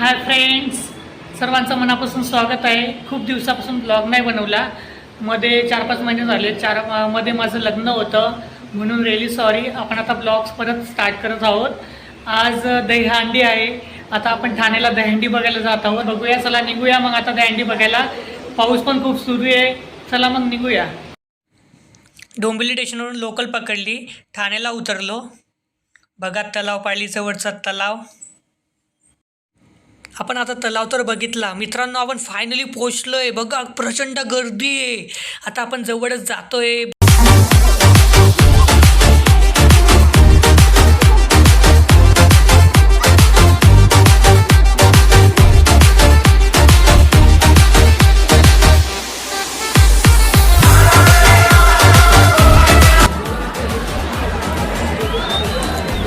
Hi friends सर्वांचं मनापासून स्वागत आहे. खूप दिवसापासून ब्लॉग नाही बनवला. मध्ये चार पाच महिने झाले. चारमध्ये माझं लग्न होतं. म्हणून रेली सॉरी आपण आता ब्लॉग्स परत स्टार्ट करत आहोत. आज दहीहंडी आहे. आता आपण ठाण्याला दहीहंडी बघायला जात आहोत. बघूया चला निघूया मग आता दहीहंडी बघायला. पाऊस पण खूप सुरू आहे. चला मग निघूया. डोंबिवली स्टेशनवरून लोकल पकडली. ठाण्याला उतरलो. बघा तलाव पाळली जवळचा तलाव. आपण आता तलाव तर बघितला. मित्रांनो आपण फायनली पोहोचलोय. बघा प्रचंड गर्दी आहे. आता आपण जवळच जातोय.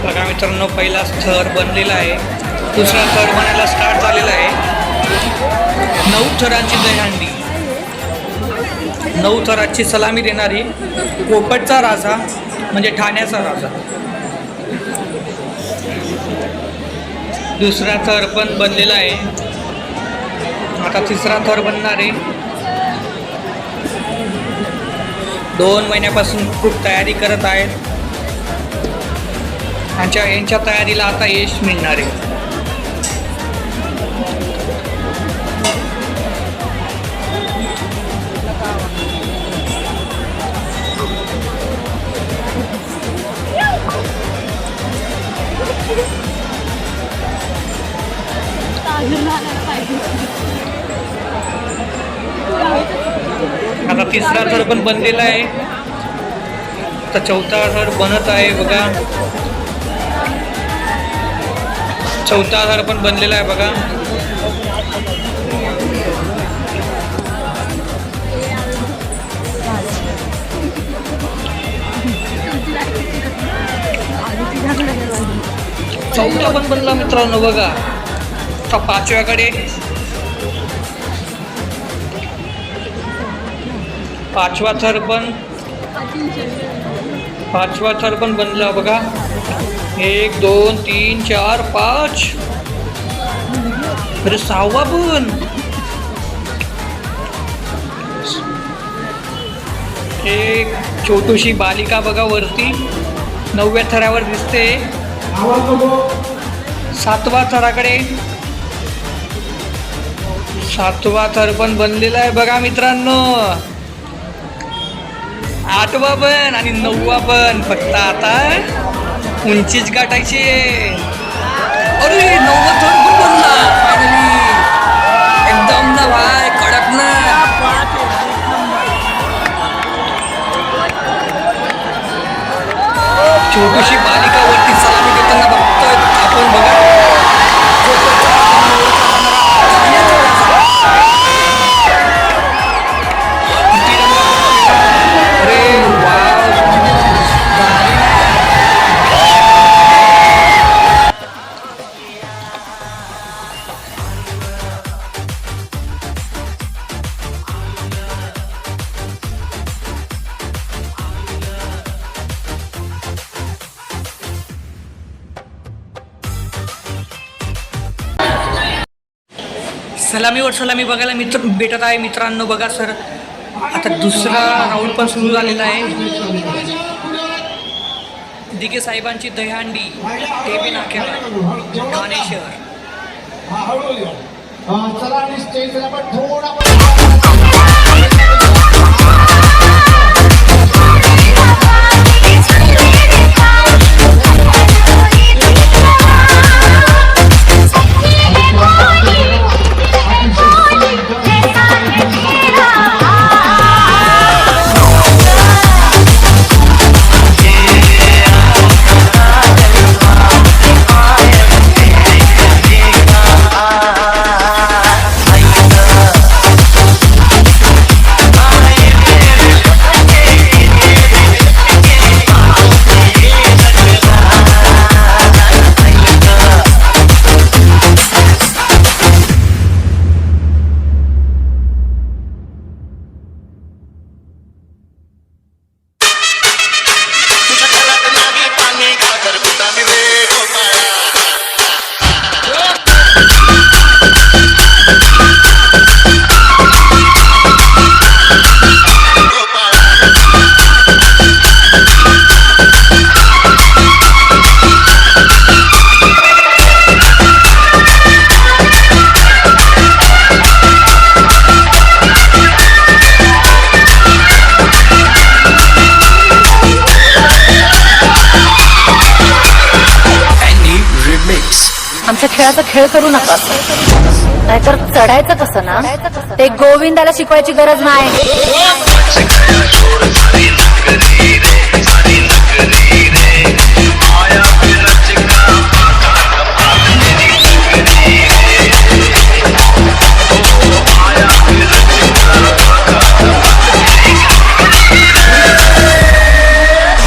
बघा मित्रांनो पहिला स्थर बनलेला आहे. दुसरा थर म्हणायला स्टार्ट झालेला आहे. नऊ थरांची दहीहंडी नऊ थरांची सलामी देणारी पोपटचा राजा म्हणजे ठाण्याचा राजा. दुसरा थर पण बनलेला आहे. आता तिसरा थर बनणार आहे. दोन महिन्यापासून खूप तयारी करत आहेत. यांच्या यांच्या तयारीला आता यश मिळणार आहे. तिसरा थर पण बनलेला आहे. तर चौथा थर बनत आहे बघा. चौथा थर पण बनलेला आहे बघा. चौथा पण बनला मित्रांनो बघा. पाचव्याकडे. पाचवा थर पण पाचवा थर पण बनला बघा. एक दोन तीन चार पाच. अरे सहावा पण. एक छोटूशी बालिका बघा वरती. नवव्या थरावर दिसते. सातवा थराकडे. सातवा थर पण बनलेला आहे बघा मित्रांनो. आठवा पण आणि नववा पण. फक्त आता उंचीच गाठायची अरे सलामीवर सलामी बघायला मित्र भेटत आहे. मित्रांनो बघा सर. आता दुसरा राऊंड पण सुरू झालेला आहे. दिगे साहेबांची दहीहंडी ते बी नाक्यावर ठाणे शहर खेळाचा खेळ करू नका. नाहीतर चढायचं कसं ना? ते गोविंदाला शिकवायची गरज नाही.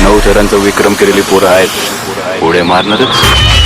नऊ थरांचा विक्रम केलेली पोरं आहेत. पुढे मारणारच.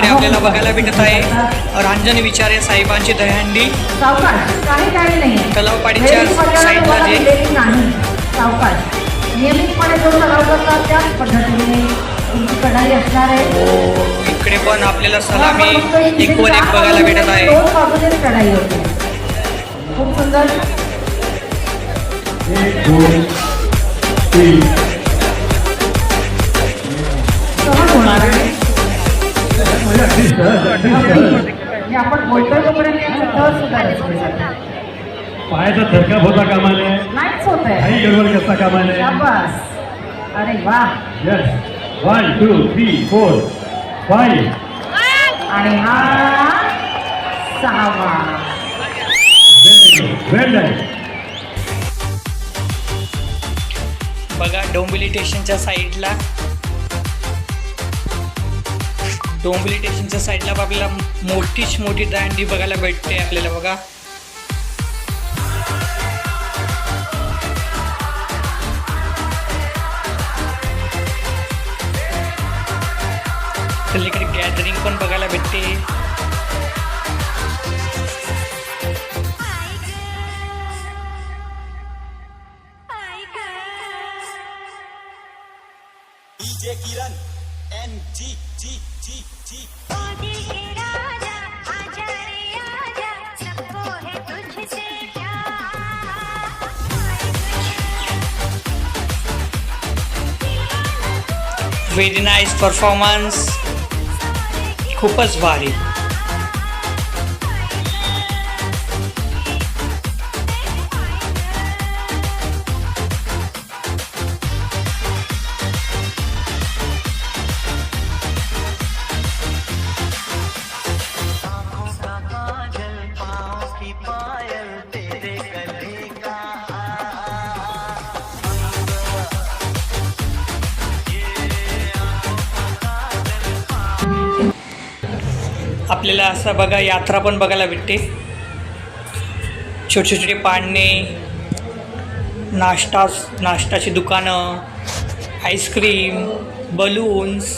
इकडे आपल्याला बघायला भेटत आहे. रांजण विचारे साहेबांची दहंडी सावकाश काही काही नाही. तलावपाडीच्या साईडला जे- दिलेली नाही. सावकाश नियमितपणे जो सराव करतात त्याच पद्धतीने तुमची कढाई असणार आहे. इकडे पण आपल्याला सलामी इथे एक वर एक चार बघायला भेटत आहे. कढाई होते. खूप सुंदर. आपण बोलतोय तोपर्यंत. पायाचा थरकाप होता कामा नये नाहीच होत आहे. गडबड करता कामा नये शाबास. अरे वा. Yes one two three four five आणि हा सहावा. वेल डन बघा डोंबिवली स्टेशनच्या साईडला डोंबिवली स्टेशनच्या साईडला आपल्याला मोठीच मोठी दांडी बघायला भेटते आपल्याला बघा. तर इकडे गॅदरिंग पण बघायला भेटते. व्हेरी नाईस परफॉर्मन्स खूपच भारी. आपल्याला असं बघा यात्रा पण बघायला भेटते. छोटे छोटे पाळणे नाश्ता नाश्ताची दुकानं आईस्क्रीम बलून्स